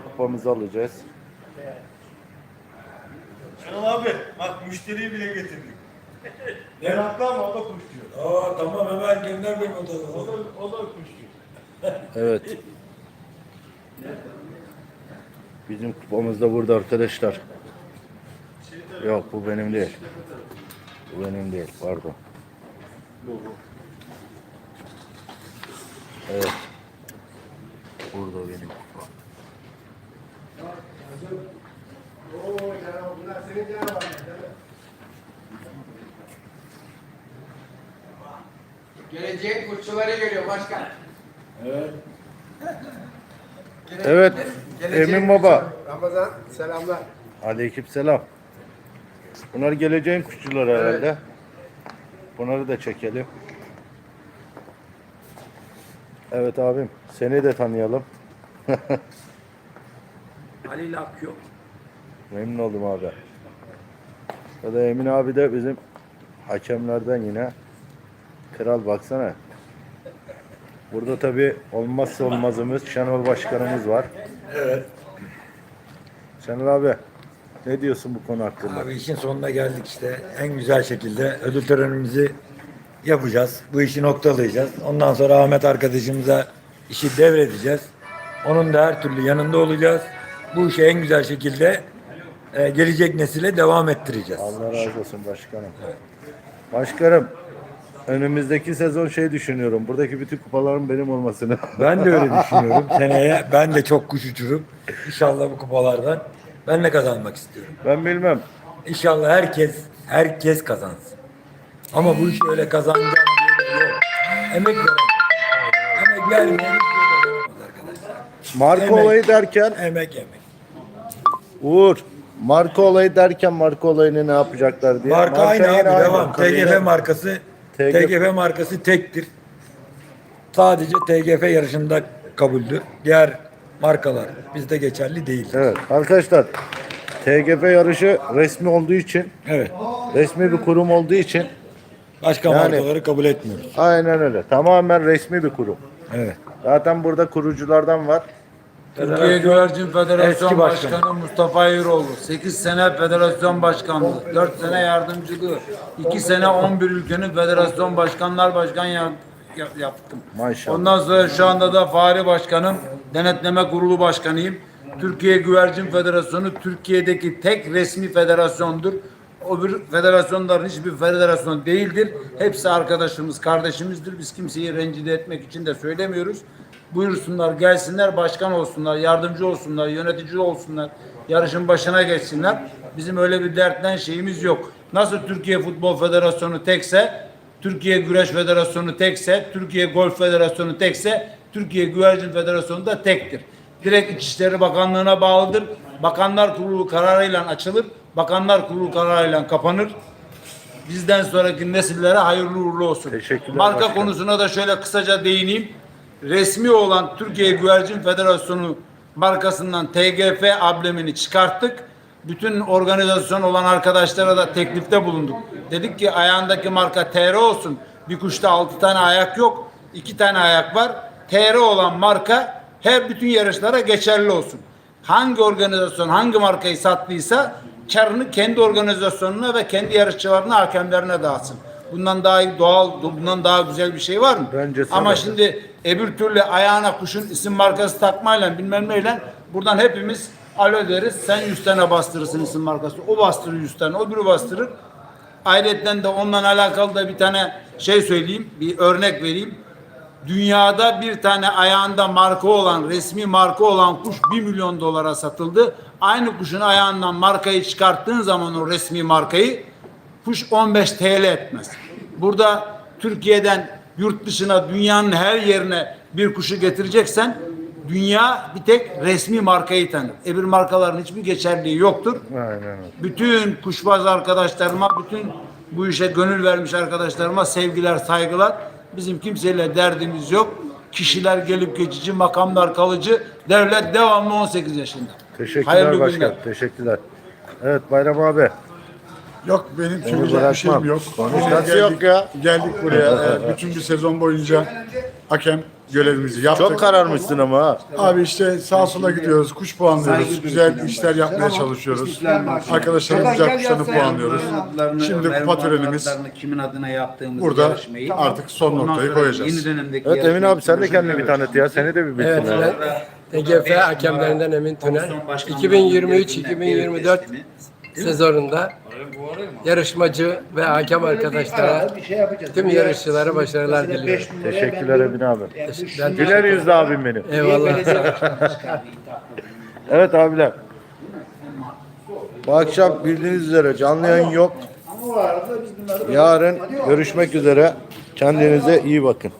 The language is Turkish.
kupamızı alacağız. Şenol abi bak müşteriyi bile getirdik. Meraklı ama o da kuşçu. Aa tamam hemen gönder benim O da, odama. o da kuşçu. Evet. Bizim kupamız da burada arkadaşlar. Yok bu benim değil. Bu benim değil pardon. Evet. Burada benim kupam. Geleceğin kuşçuları geliyor başkan. Evet. Evet. Geleceğin Emin Baba. Ramazan selamlar. Aleykümselam. Bunlar geleceğin kuşçuları herhalde. Bunları da çekelim. Evet abim. Seni de tanıyalım. Halil Akyol. Memnun oldum abi. Ya da Emin abi de bizim hakemlerden yine. Kral baksana. Burada tabi olmazsa olmazımız Şenol Başkanımız var. Evet. Şenol abi ne diyorsun bu konu hakkında? Abi işin sonuna geldik işte. En güzel şekilde ödül törenimizi yapacağız. Bu işi noktalayacağız. Ondan sonra Ahmet arkadaşımıza işi devredeceğiz. Onun da her türlü yanında olacağız. Bu işi en güzel şekilde e, gelecek nesile devam ettireceğiz. Allah razı olsun başkanım. Başkanım önümüzdeki sezon şey düşünüyorum. Buradaki bütün kupaların benim olmasını. Ben de öyle düşünüyorum. Seneye ben de çok kuş uçurup inşallah bu kupalardan ben de kazanmak istiyorum. ben bilmem. İnşallah herkes herkes kazansın. Ama bu iş öyle kazanacağım diye de yok. Emek veren. Emek vermeyen hiçbir şey arkadaşlar. Marka Emek. olayı derken Emek emek. Uğur marka olayı derken marka olayını ne yapacaklar diye. Marka aynı abi devam. TGF markası TGF TGF markası tektir. Sadece TGF yarışında kabuldür. Diğer markalar bizde geçerli değil. Evet arkadaşlar TGF yarışı resmi olduğu için Evet. resmi bir kurum olduğu için Başka Yani- markaları kabul etmiyoruz. aynen öyle. Tamamen resmi bir kurum. Evet. Zaten burada kuruculardan var. Türkiye Güvercin Federasyon Eski başkanı. Başkanı Mustafa Eroğlu. 8 sene federasyon başkanlığı, 4 sene yardımcılığı, 2 sene 11 ülkenin federasyon başkanlar başkan yap- yap- yaptım. Maşallah. Ondan sonra şu anda da Fahri Başkanım, Denetleme Kurulu Başkanıyım. Türkiye Güvercin Federasyonu Türkiye'deki tek resmi federasyondur. O bir federasyonların hiçbir federasyon değildir. Hepsi arkadaşımız, kardeşimizdir. Biz kimseyi rencide etmek için de söylemiyoruz. Buyursunlar, gelsinler, başkan olsunlar, yardımcı olsunlar, yönetici olsunlar, yarışın başına geçsinler. Bizim öyle bir dertten şeyimiz yok. Nasıl Türkiye Futbol Federasyonu tekse, Türkiye Güreş Federasyonu tekse, Türkiye Golf Federasyonu tekse, Türkiye Güvercin Federasyonu da tektir. Direkt İçişleri Bakanlığı'na bağlıdır. Bakanlar Kurulu kararıyla açılır. Bakanlar Kurulu kararıyla kapanır. Bizden sonraki nesillere hayırlı uğurlu olsun. Teşekkürler Marka başkanım. konusuna da şöyle kısaca değineyim. Resmi olan Türkiye Güvercin Federasyonu markasından TGF amblemini çıkarttık. Bütün organizasyon olan arkadaşlara da teklifte bulunduk. Dedik ki ayağındaki marka TR olsun. Bir kuşta altı tane ayak yok. iki tane ayak var. TR olan marka her bütün yarışlara geçerli olsun. Hangi organizasyon hangi markayı sattıysa karını kendi organizasyonuna ve kendi yarışçılarına, hakemlerine dağıtsın. Bundan daha doğal, bundan daha güzel bir şey var mı? Bence Ama sana. şimdi öbür türlü ayağına kuşun isim markası takmayla bilmem neyle buradan hepimiz alo deriz. Sen 100 tane bastırırsın isim markası. O bastırır 100 tane, öbürü bastırır. Ayrıca de onunla alakalı da bir tane şey söyleyeyim, bir örnek vereyim. Dünyada bir tane ayağında marka olan, resmi marka olan kuş 1 milyon dolara satıldı. Aynı kuşun ayağından markayı çıkarttığın zaman o resmi markayı kuş 15 TL etmez. Burada Türkiye'den yurt dışına dünyanın her yerine bir kuşu getireceksen dünya bir tek resmi markayı tanır. Öbür markaların hiçbir geçerliği yoktur. Aynen. Bütün kuşbaz arkadaşlarıma, bütün bu işe gönül vermiş arkadaşlarıma sevgiler, saygılar. Bizim kimseyle derdimiz yok. Kişiler gelip geçici, makamlar kalıcı. Devlet devamlı 18 yaşında. Teşekkürler Hayırlı başkan. günler. Teşekkürler. Evet Bayram abi. Yok benim söyleyecek bir şeyim yok. Konuşması Geldik- yok ya. Geldik buraya. bütün bir sezon boyunca hakem görevimizi yaptık. Çok kararmışsın ama ha. Abi işte sağa sola gidiyoruz, kuş puanlıyoruz, güzel işler yapmaya çalışıyoruz. Arkadaşlarımız güzel kuşlarını puanlıyoruz. Şimdi kupa törenimiz kimin adına yaptığımız burada yarışmayı artık son noktayı koyacağız. Yeni dönemdeki Evet Emin abi sen de kendini bir tanıt ya. Seni de bir bilsin Evet, ben TGF hakemlerinden Emin Tüner. 2023-2024 sezonunda yarışmacı ve hakem arkadaşlara tüm yarışçılara başarılar diliyorum. Teşekkürler Emin abi. Ben Güler yüzlü abim benim. Eyvallah. Evet abiler. Bu akşam bildiğiniz üzere canlı yayın yok. Yarın görüşmek üzere. Kendinize iyi bakın.